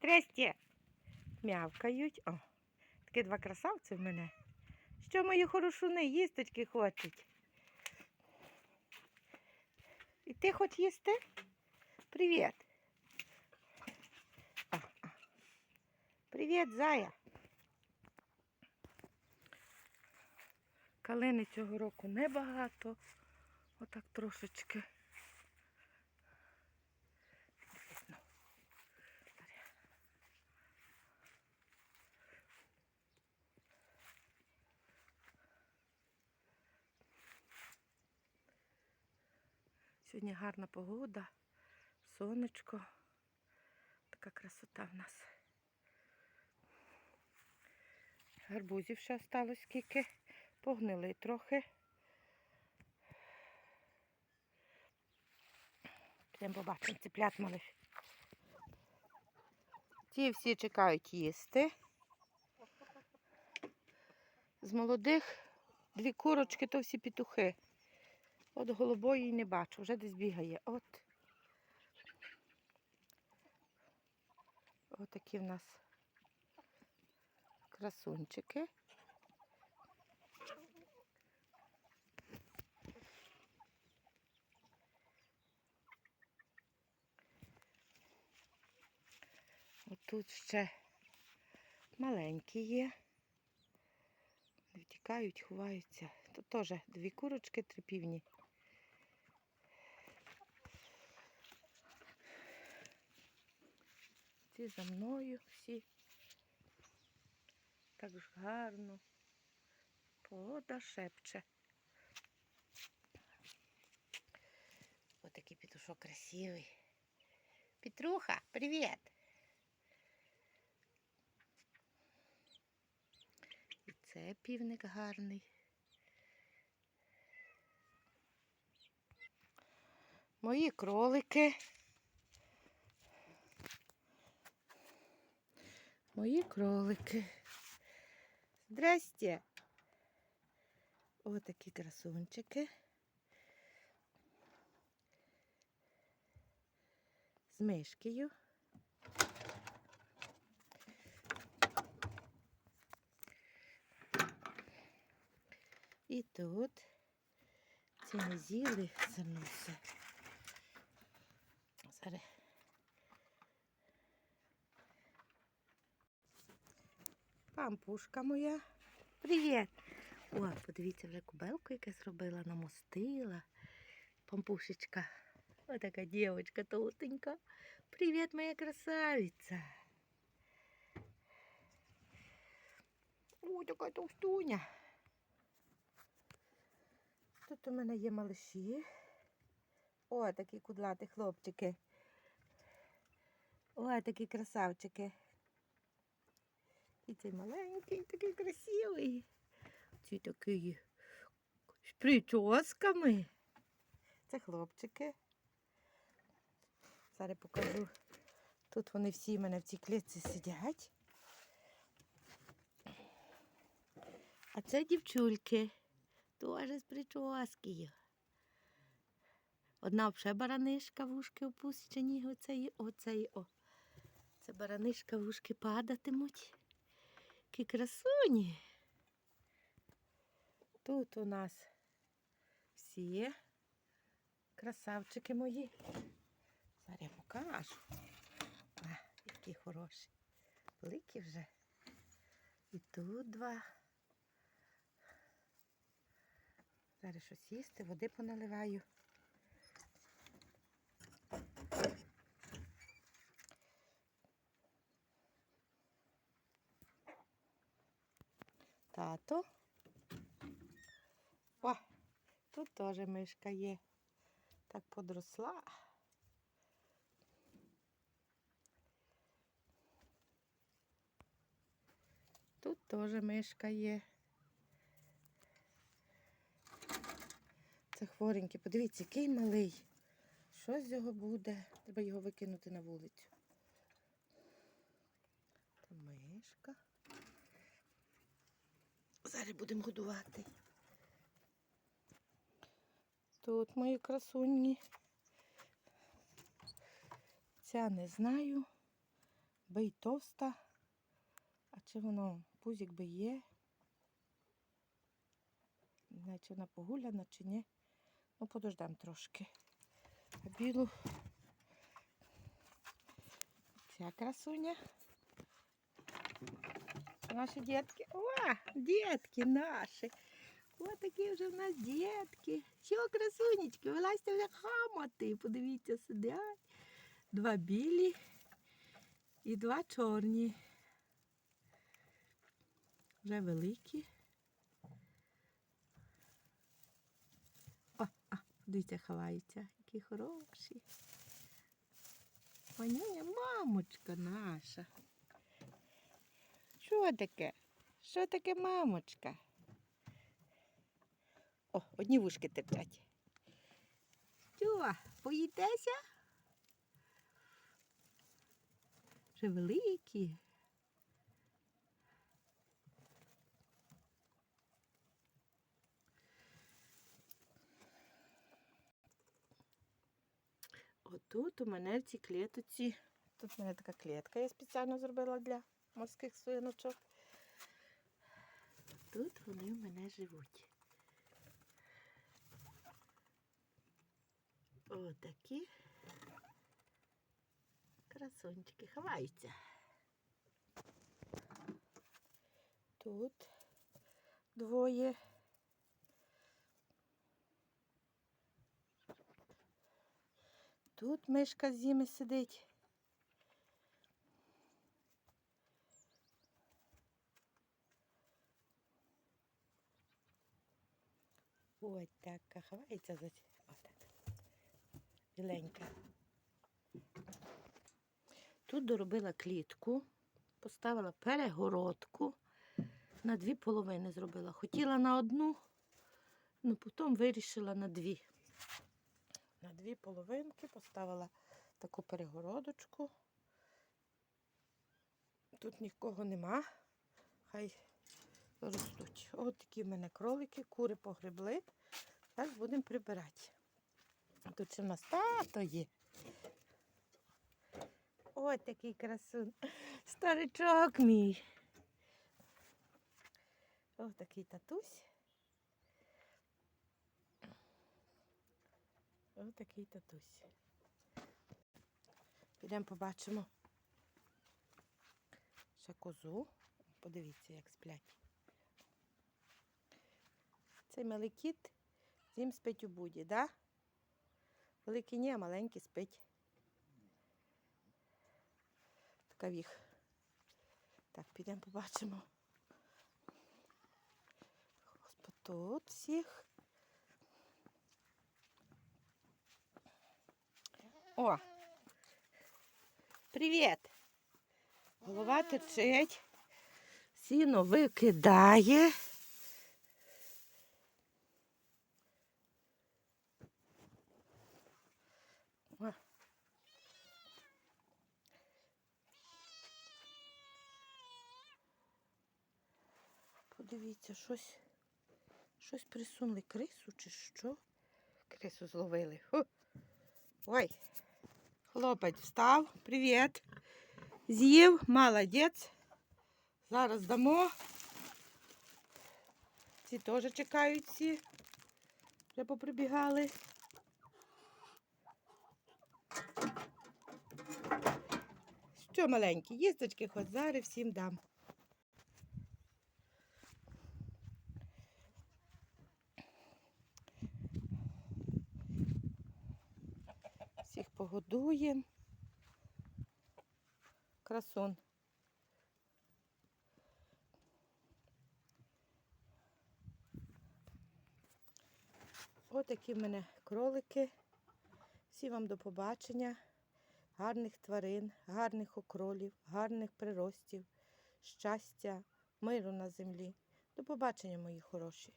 Тресті. Мявкають. О, такі два красавці в мене. Що мої хорошуни їсточки хочуть? І ти хоч їсти? Привіт. Привіт, зая. Калини цього року небагато. Отак трошечки. Сьогодні гарна погода, сонечко. Така красота в нас. Гарбузів ще осталось скільки. Погнили трохи. Підемо побачимо ціплят малих. Ті всі чекають їсти. З молодих дві курочки, то всі петухи. От голубої не бачу, вже десь бігає. От. Ось такі в нас красунчики. Отут ще маленькі є. Втікають, ховаються. Тут теж дві курочки, три Ці за мною всі. Так ж гарно. Погода шепче. Отакий петушок красивий. Петруха, привіт! І це півник гарний. Мої кролики. Мої кролики. Здрасте. Такі красунчики. З мишкою. І тут ці не з'їли. Зараз. Пампушка моя. Привіт! О, подивіться, вже кубелку, яке зробила, намостила. Пампушечка. Ось така дівчинка толстенька. Привіт, моя красавиця. Ой, така товстуня. Тут у мене є малиші. О, такі кудлаті хлопчики. О, такі красавчики. І цей маленький, такий красивий. Ці такі з прическами. Це хлопчики. Зараз покажу. Тут вони всі в мене в цій клітці сидять. А це дівчульки. Теж з прическою. Одна вже баранишка вушки опущені. Оцеї, оцеї, о. Це баранишка вушки падатимуть. Які красуні. Тут у нас всі красавчики мої. Зараз я покажу. А, які хороші. Великі вже. І тут два. Зараз щось їсти, води поналиваю. Тато. О, тут теж мишка є. Так подросла. Тут теж мишка є. Це хворенький. Подивіться, який малий. Що з його буде? Треба його викинути на вулицю. Мишка. Зараз будемо годувати. Тут мої красуні. Ця не знаю. аби й товста. А чи воно пузик би є? Знаю, чи вона погуляна, чи ні. Ну, подождемо трошки. А білу ця красуня. Наші дітки. О, дітки наші. Ось такі вже в нас дітки. Що, красунечки, вилазьте вже хамати. Подивіться, сидять. Два білі і два чорні. Вже великі. О, а, дивіться, ховаються. Які хороші. Манюня, мамочка наша. Що таке? Що таке мамочка? О, одні вушки терчать. Що, боїтеся? Вже великі. Отут у мене в цій клетоці. Тут в мене така клітка я спеціально зробила для морських свиночок. Тут вони в мене живуть. Отакі красончики ховаються. Тут двоє. Тут мишка з зими сидить. Ось така ховається за ці- отак. Біленька. Тут доробила клітку, поставила перегородку. На дві половини зробила. Хотіла на одну, ну потім вирішила на дві. На дві половинки поставила таку перегородочку. Тут нікого нема. Хай ростуть. От такі в мене кролики, кури погребли. Зараз будемо прибирати. Тут ще в нас тато є. Ось такий красун. Старичок мій. Ось такий татусь. Ось такий татусь. Підемо побачимо ще козу. Подивіться, як сплять. Цей малий кіт зім спить у буді, да? Великий ні, а маленький спить. Така віх. Так, підемо побачимо. Господи, тут всіх. О! Привіт! Голова терчить, сіно викидає. О. Подивіться, щось, щось присунули крису чи що? Крису зловили. Ху. Ой, хлопець встав. Привіт. З'їв, молодець. Зараз дамо. Ці теж чекають всі. Вже поприбігали. Що маленькі, їсточки хоч зараз всім дам. Всіх погодуємо. Красун. Отакі в мене кролики. Всі вам до побачення. Гарних тварин, гарних окролів, гарних приростів, щастя, миру на землі. До побачення, мої хороші.